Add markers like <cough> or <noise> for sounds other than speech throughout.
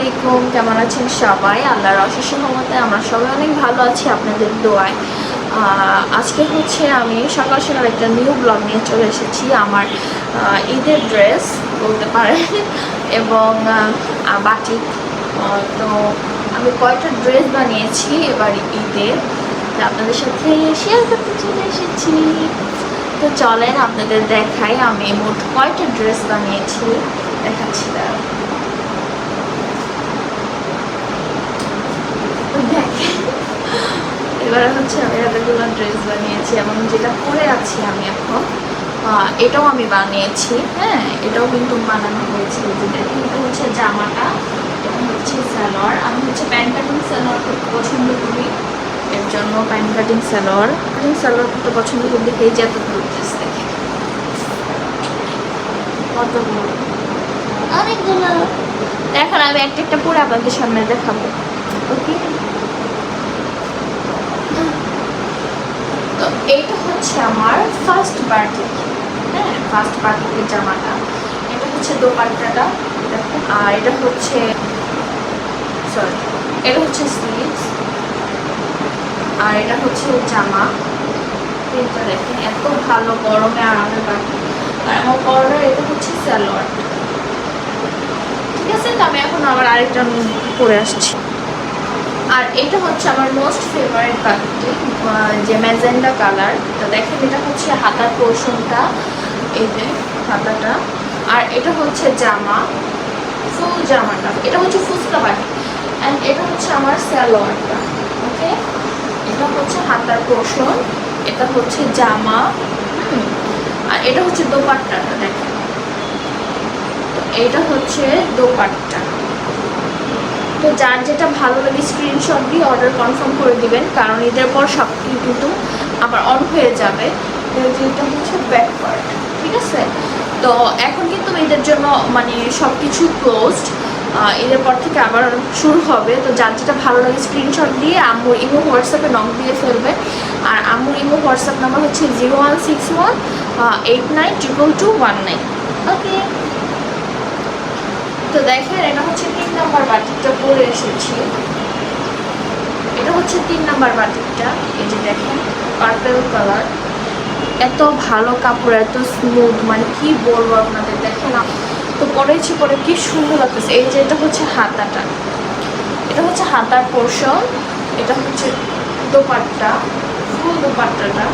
আলাইকুম, কেমন আছেন সবাই? আল্লাহর অশেষ রহমতে আমরা সবাই অনেক ভালো আছি আপনাদের দোয়ায়। আজকে হচ্ছে আমি সকাল সকাল একটা নিউ ব্লগ নিয়ে চলে এসেছি। আমার ঈদের ড্রেস বলতে পারেন, <laughs> এবং বাটিক। তো আমি কয়টা ড্রেস বানিয়েছি এবার ঈদে। আপনাদের সাথে শেয়ার করতে চলে এসেছি। তো চলেন আপনাদের দেখাই, আমি মোট কয়টা ড্রেস বানিয়েছি? দেখাচ্ছি, দাঁড়াও। এবারে হচ্ছে আমি এতগুলো ড্রেস বানিয়েছি এবং যেটা পরে আছি আমি এখন এটাও আমি বানিয়েছি হ্যাঁ এটাও কিন্তু বানানো হয়েছে। যেটা কিন্তু হচ্ছে জামাটা এটা হচ্ছে সালোয়ার। আমি হচ্ছে প্যান্ট কাটিং সালোয়ার খুব পছন্দ করি। এর জন্য pant cutting salwar. Cutting salwar করতে পছন্দ করি দেখে এই যে এতগুলো ড্রেস দেখে কতগুলো? অনেকগুলো। এখন আমি একটা একটা পরে আপনাদের সামনে দেখাবো। ওকে তো এইটা হচ্ছে আমার ফার্স্ট বার্থডে হ্যাঁ ফার্স্ট বার্থডে জামাটা। এটা হচ্ছে দোপাট্টাটা আর এটা হচ্ছে সরি এটা হচ্ছে স্লিভস আর এটা হচ্ছে জামা। এটা দেখেন, এত ভালো গরমে আরামের বাকি আর আমার পরে এটা হচ্ছে স্যালোয়ার ঠিক আছে? তো আমি এখন আমার আরেকটা পরে আসছি। আর এটা হচ্ছে আমার মোস্ট ফেভারিট কালারটি যে ম্যাজেন্ডা কালার। তো দেখেন, এটা হচ্ছে হাতার পোর্শনটা, এই যে হাতাটা। আর এটা হচ্ছে জামা ফুল জামাটা। এটা হচ্ছে ফুচকা বাটি। অ্যান্ড এটা হচ্ছে আমার স্যালোয়ারটা ওকে? এটা হচ্ছে হাতার পোর্শন, এটা হচ্ছে জামা আর এটা হচ্ছে দোপাট্টাটা, দেখেন। এটা হচ্ছে দোপাট্টা। তো যার যেটা ভালো লাগে স্ক্রিনশট দিয়ে অর্ডার কনফার্ম করে দিবেন, কারণ এদের পর সব কিন্তু আবার অন হয়ে যাবে। যেটা হচ্ছে ব্যাক পার্ট ঠিক আছে? তো এখন কিন্তু এদের জন্য মানে সব কিছু ক্লোজড এদের পর থেকে আবার শুরু হবে। তো যার যেটা ভালো লাগে স্ক্রিনশট দিয়ে আম্মুর ইমো হোয়াটসঅ্যাপে নক দিয়ে ফেলবে। আর আম্মুর ইমো হোয়াটসঅ্যাপ নাম্বার হচ্ছে zero one six one eight nine triple two one nine okay তো দেখেন, এটা হচ্ছে তিন নাম্বার বাটিকটা পরে এসেছি। এটা হচ্ছে তিন নাম্বার বাটিকটা, এই যে দেখেন পার্পেল কালার এত ভালো কাপড়, এত স্মুথ মানে কি বলব আপনাদের, দেখেন তো পরেছি পরে কি সুন্দর লাগতেছে। এই যে এটা হচ্ছে হাতাটা। এটা হচ্ছে হাতার পোর্শন এটা হচ্ছে দোপাট্টা, ফুল দোপাট্টাটা।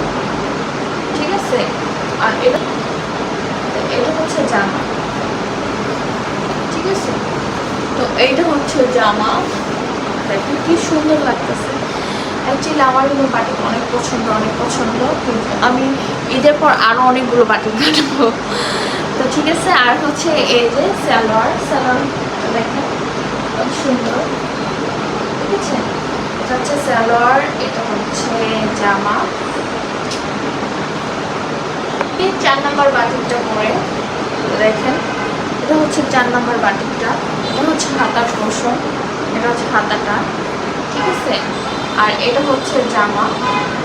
ঠিক আছে? আর এটা এটা হচ্ছে জামা। ঠিক আছে তো এইটা হচ্ছে জামা। দেখেন কি সুন্দর লাগতেছে। অ্যাকচুয়ালি আমার কিন্তু বাটিক অনেক পছন্দ অনেক পছন্দ। কিন্তু আমি ঈদের পর আরও অনেকগুলো বাটিক কাটবো। তো ঠিক আছে, আর হচ্ছে এই যে স্যালোয়ার স্যালোয়ার দেখেন সুন্দর। ঠিক আছে? এটা হচ্ছে স্যালোয়ার এটা হচ্ছে জামা। চার নাম্বার বাটিকটা পরে, দেখেন। এটা হচ্ছে চার নাম্বার বাটিকটা, এটা হচ্ছে হাতার পোষণ এটা হচ্ছে হাতাটা, ঠিক আছে? আর এটা হচ্ছে জামা।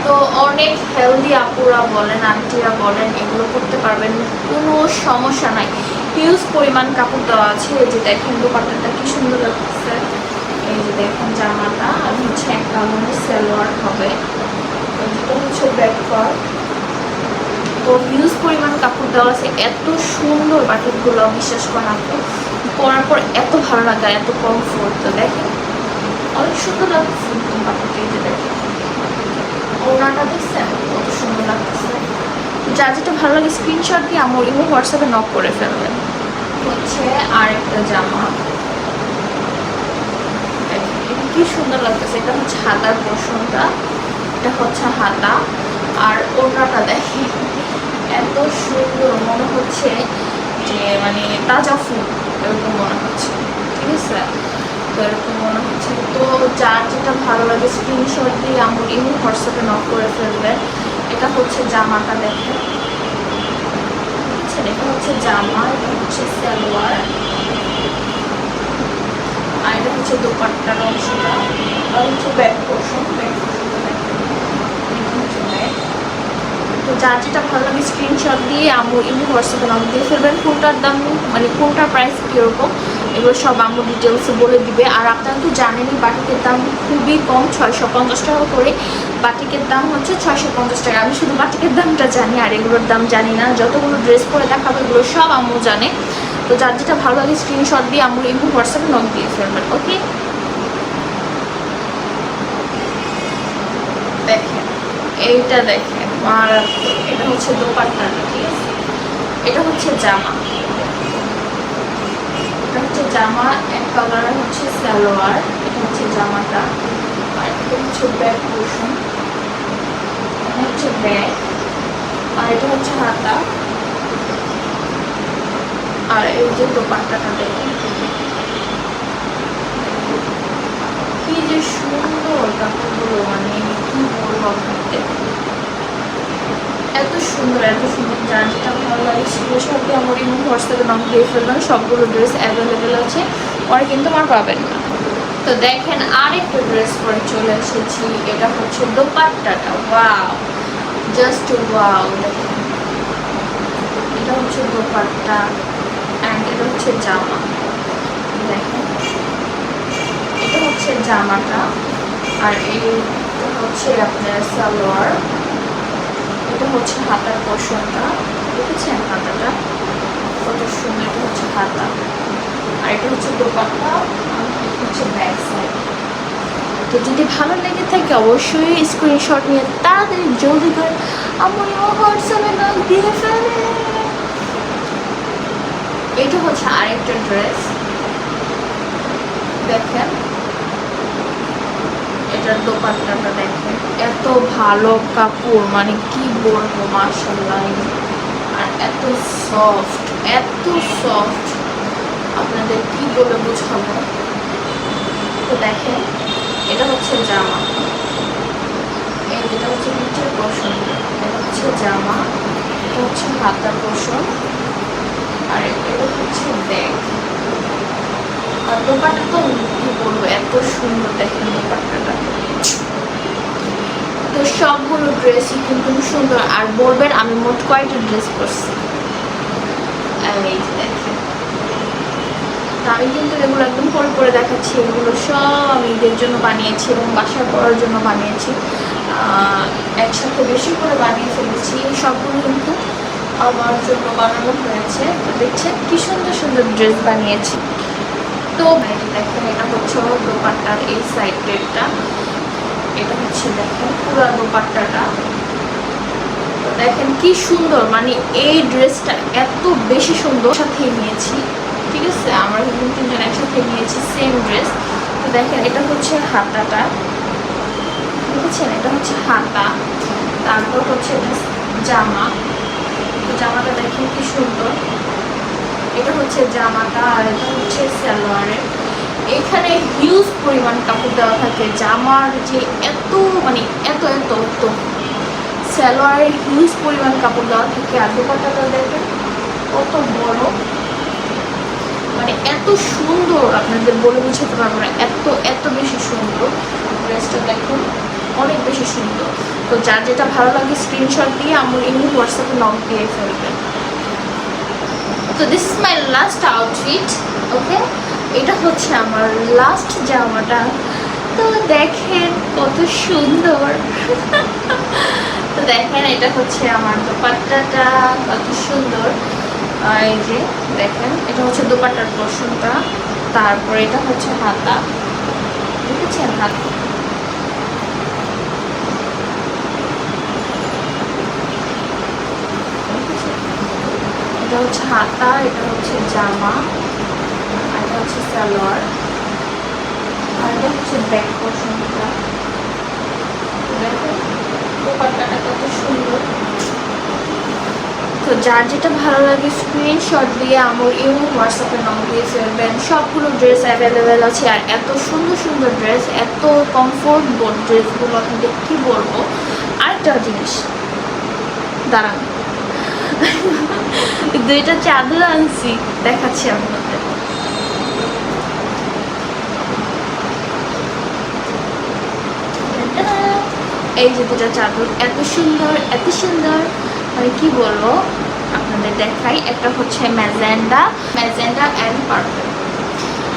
তো অনেক হেলদি আপুরা বলেন, আন্টিরা বলেন, এগুলো করতে পারবেন, কোনো সমস্যা নাই। হিউজ পরিমাণ কাপড় দেওয়া আছে, এই যে দেখেন দোকানটা কি সুন্দর লাগছে এই যে দেখেন জামাটা, আর হচ্ছে এক কালারের সালোয়ার হবে। যেটা হচ্ছে ব্যাক পার্ট তো হিউজ পরিমাণ কাপড় দেওয়া আছে এত সুন্দর বাটিকগুলো বিশ্বাস করেন আপনি পরার পর এত ভালো লাগে এত কমফোর্ট তো দেখেন, অনেক সুন্দর লাগছে বাটিকটা এই যে দেখেন। দেখছেন? কত সুন্দর লাগতেছে। যা যেটা ভালো লাগে স্ক্রিনশট দিয়ে আমার ইমো, হোয়াটসঅ্যাপে নক করে ফেলবেন। হচ্ছে আর একটা জামা। এটা কি সুন্দর লাগতেছে। এটা হচ্ছে হাতার পোর্শনটা এটা হচ্ছে হাতা। আর ওড়নাটা দেখেন এত সুন্দর মনে হচ্ছে যে মানে তাজা ফুল, এরকম মনে হচ্ছে, ঠিক আছে? তো এরকম মনে হচ্ছে। তো যার যেটা ভালো লাগে স্ক্রিনশট দিয়ে আমার ইমো হোয়াটসঅ্যাপে নক করে ফেলবেন এটা হচ্ছে জামাটা দেখেন। বুঝছেন এটা হচ্ছে জামা, এটা হচ্ছে সালোয়ার। আর এটা হচ্ছে দোপাট্টার অংশটা। আর হচ্ছে ব্যাক পোর্শন ব্যাক পোর্শনটা দেখেন এটা হচ্ছে ব্যাক তো যার যেটা ভালো লাগে স্ক্রিনশট দিয়ে আম্মু ইমো হোয়াটসঅ্যাপে নাম দিয়ে ফেলবেন। কোনটার দাম মানে কোনটার প্রাইস কীরকম এগুলো সব আম্মু ডিটেলসে বলে দিবে। আর আপনারা তো জানেনই, বাটিকের দাম খুবই কম, ছয়শো পঞ্চাশ টাকা করে। বাটিকের দাম হচ্ছে ছয়শো পঞ্চাশ টাকা। আমি শুধু বাটিকের দামটা জানি, আর এগুলোর দাম জানি না। যতগুলো ড্রেস পরে দেখাবো, এগুলো সব আম্মু জানে। তো যার যেটা ভালো লাগে স্ক্রিনশট দিয়ে আম্মুর ইমো হোয়াটসঅ্যাপে নক দিয়ে ফেলবেন ওকে এইটা দেখেন। মারাত্মক এটা হচ্ছে দোপাট্টাটা ঠিক আছে? এটা হচ্ছে জামা। এটা হচ্ছে জামা, এক কালার হচ্ছে সালোয়ার, এটা হচ্ছে জামাটা। আর এটা হচ্ছে ব্যাগ পোর্শন এটা হচ্ছে ব্যাগ। আর এটা হচ্ছে হাতা। আর এই যে দোপাট্টাটা দেখেন। কি যে সুন্দর কাপড়গুলো মানে কি বলব আপনাকে এত সুন্দর এত সুন্দর যার যেটা ভালো লাগে। সেগুলো সবই আমার ইমো হোয়াটসঅ্যাপে নাম দিয়ে ফেলবেন, সবগুলো ড্রেস অ্যাভেলেবেল আছে, পরে কিন্তু আমার পাবেন না। তো দেখেন, আরেকটা ড্রেস পরে চলে এসেছি, এটা হচ্ছে দোপাট্টাটা। ওয়াও জাস্ট ওয়াও দেখেন। এটা হচ্ছে দোপাট্টা অ্যান্ড এটা হচ্ছে জামা। দেখেন। এটা হচ্ছে জামাটা, আর এইটা হচ্ছে আপনার সালোয়ার। এটা হচ্ছে হাতার পোর্শনটা দেখেছেন হাতাটা? কত সুন্দর, এটা হচ্ছে হাতা। আর এটা হচ্ছে দোপাট্টা হচ্ছে ব্যাক সাইড তো যদি ভালো লেগে থাকে, অবশ্যই স্ক্রিনশট নিয়ে তাড়াতাড়ি জলদি করে আমার হোয়াটসঅ্যাপে নাম দিয়ে ফেলে। এটা হচ্ছে আরেকটা ড্রেস দেখেন। এটার দোপাট্টাটা দেখেন এত ভালো কাপড় মানে কি বলব মার্শাল্লাহ আর এত সফট এত সফট আপনাদের কি বলে বোঝাবো? তো দেখেন, এটা হচ্ছে জামা। এটা হচ্ছে নিচের পোষণ এটা হচ্ছে জামা, এটা হচ্ছে হাতার পোষণ আর এটা হচ্ছে ব্যাগ আর তো কি বলব, এত সুন্দর দেখেন দোপাট্টাটা। তো সবগুলো ড্রেসই কিন্তু সুন্দর। আর বলবেন, আমি মোট কয়টা ড্রেস দেখেন। তো আমি কিন্তু এগুলো একদম পরে পরে দেখাচ্ছি। এগুলো সব আমি ঈদের জন্য বানিয়েছি এবং বাসায় পড়ার জন্য বানিয়েছি। একসাথে বেশি করে বানিয়ে ফেলেছি। সবগুলো কিন্তু আমার জন্য বানানো হয়েছে। তো দেখছেন, কি সুন্দর সুন্দর ড্রেস বানিয়েছি। তো দেখেন এটা হচ্ছে দোপাট্টার এই সাইডটা এটা হচ্ছে দেখেন পুরো দোপাট্টাটা। দেখেন কি সুন্দর মানে এই ড্রেসটা এত বেশি সুন্দর। সাথে নিয়েছি, ঠিক আছে? আমরা কিন্তু তিনজন একসাথে নিয়েছি সেম ড্রেস তো দেখেন, এটা হচ্ছে হাতাটা। বুঝেছেন? এটা হচ্ছে হাতা। তারপর হচ্ছে জামা তো জামাটা দেখেন কি সুন্দর এটা হচ্ছে জামাটা আর এটা হচ্ছে সালোয়ারের এখানে হিউজ পরিমাণ কাপড় দেওয়া থাকে। জামার যে এত মানে এত এত তো সালোয়ারের হিউজ পরিমাণ কাপড় দেওয়া থাকে। আর দোপাট্টাটা দেখেন, কত বড়। মানে এত সুন্দর, আপনাদের বলে বুঝাতে পারব না। এত এত বেশি সুন্দর। ড্রেসটা দেখুন, অনেক বেশি সুন্দর। তো যার যেটা ভালো লাগে স্ক্রিনশট দিয়ে আমার এমনি হোয়াটসঅ্যাপে নক দিয়ে ফেলবেন। তো this is my last outfit okay এটা হচ্ছে আমার লাস্ট জামাটা। তো দেখেন কত সুন্দর। <laughs> তো দেখেন, এটা হচ্ছে আমার দোপাট্টাটা, কত সুন্দর। এই যে, দেখেন, এটা হচ্ছে দোপাট্টার পোর্শনটা তারপরে এটা হচ্ছে হাতা। দেখেছেন হাতা? এটা হচ্ছে হাতা, এটা হচ্ছে জামা আর এটা হচ্ছে সালোয়ার, আর এটা হচ্ছে ব্যাক কত সুন্দর। তো যার যেটা ভালো লাগে স্ক্রিনশট দিয়ে আমার ইমো হোয়াটসঅ্যাপে নাম দিয়ে ফেলবেন সবগুলো ড্রেস অ্যাভেলেবেল আছে আর এত সুন্দর সুন্দর ড্রেস এত কমফোর্টেবল ড্রেসগুলো আপনাদের কী বলব? আরেকটা জিনিস, দাঁড়ান। দুইটা চাদর আনছি, দেখাচ্ছি আপনাদের। এই যে দুটো চাদর, এত সুন্দর এত সুন্দর। মানে কি বলব, আপনাদের দেখাই, একটা হচ্ছে ম্যাজেন্ডা ম্যাজেন্ডা অ্যান্ড পার্পল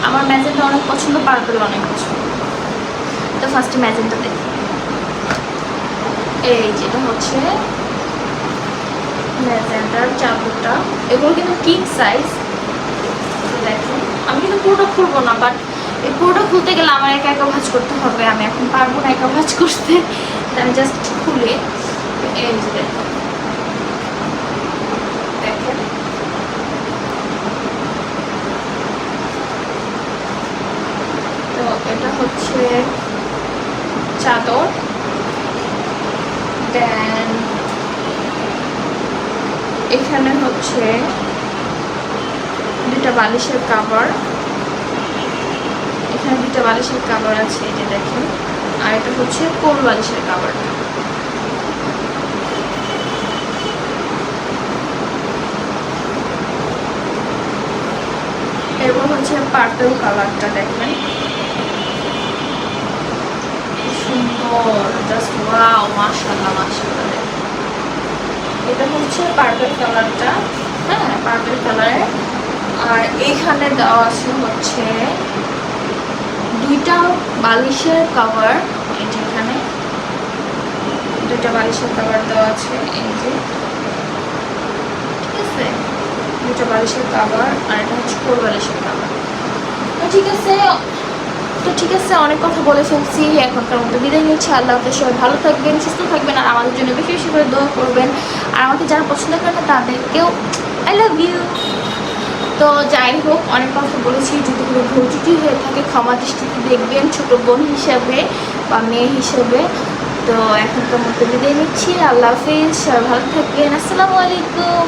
আমার ম্যাজেন্ডা অনেক পছন্দ পার্পল অনেক পছন্দ। তো ফার্স্টে ম্যাজেন্ডা দেখি। এই যেটা হচ্ছে ম্যাজেন্ডার চাদরটা এগুলো কিন্তু কিং সাইজ দেখেন, আমি কিন্তু পুরোটা খুলবো না বাট এই পুরোটা খুলতে গেলে আমার একা একা ভাজ করতে হবে, আমি এখন পারব না একা ভাজ করতে। আমি জাস্ট খুলে। এই যে দেখো তো এটা হচ্ছে চাদর দেন হচ্ছে দুটা বালিশের কাভার এখানে দুটা বালিশের কাভার আছে যে দেখেন। আর এটা হচ্ছে কোল বালিশের কাভার এরপর হচ্ছে পার্পল কালারটা দেখবেন। এটা হচ্ছে পার্পল কালারটা পার্পল কালারের আর এখানে দেওয়া আছে হচ্ছে দুইটা বালিশের কভার এই যে এখানে। দুইটা বালিশের কভার দেওয়া আছে, এই যে। ঠিক আছে? দুটো বালিশের কভার আর এটা হচ্ছে কোল বালিশের কভার তো ঠিক আছে, তো ঠিক আছে, অনেক কথা বলে ফেলছি। এখনকার মতো বিদায় নিচ্ছি। আল্লাহ হাফেজ, সবাই ভালো থাকবেন, সুস্থ থাকবেন। আর আমাদের জন্য বেশি বেশি করে দোয়া করবেন। আর আমাকে যারা পছন্দ করেন তাদেরকেও আই লাভ ইউ তো যাই হোক, অনেক কথা বলেছি, যদি কোনো ভুল ত্রুটি হয়ে থাকে, ক্ষমা দৃষ্টিতে দেখবেন ছোটো বোন হিসাবে বা মেয়ে হিসাবে। তো এখনকার মতো বিদায় নিচ্ছি। আল্লাহ হাফিজ, সবাই ভালো থাকবেন। আসসালামু আলাইকুম।